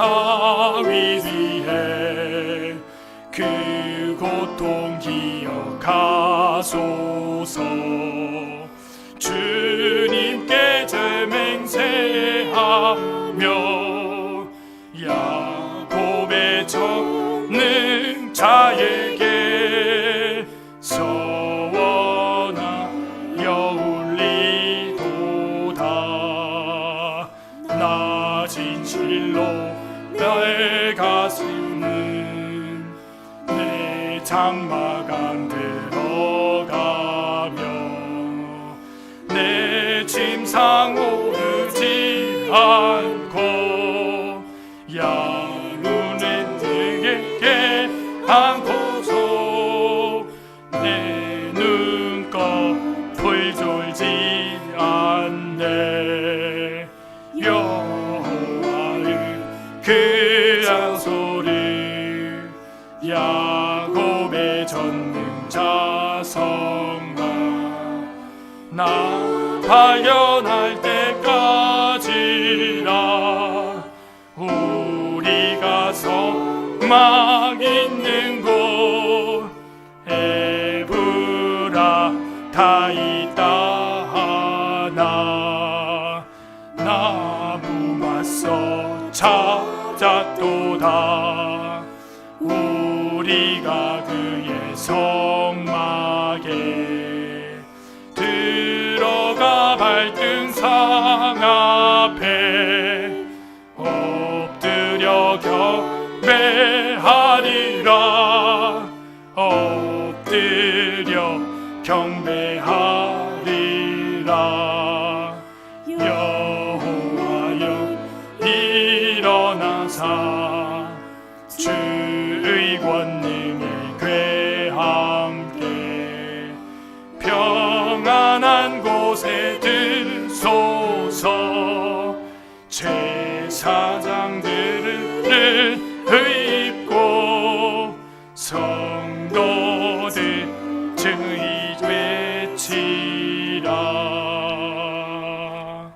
다윗 위해 그 고통 기억하소서. 주님께 제맹세하며 야곱의 전능 자에 나의 가슴은 내 장막 안 들어가며 내 침상 오르지 않고 양 그 장소를 야곱의 전능자 성가 나 발견할 때까지라 우리가 소망 있는 곳 에브라 다 있다 찾았도다. 우리가 그의 성막에 들어가 발등상 앞에 엎드려 경배하리라. 엎드려 경배하리라 주 의관님이 괴함께 평안한 곳에 들소서. 제사장들을 의입고 성도들 증의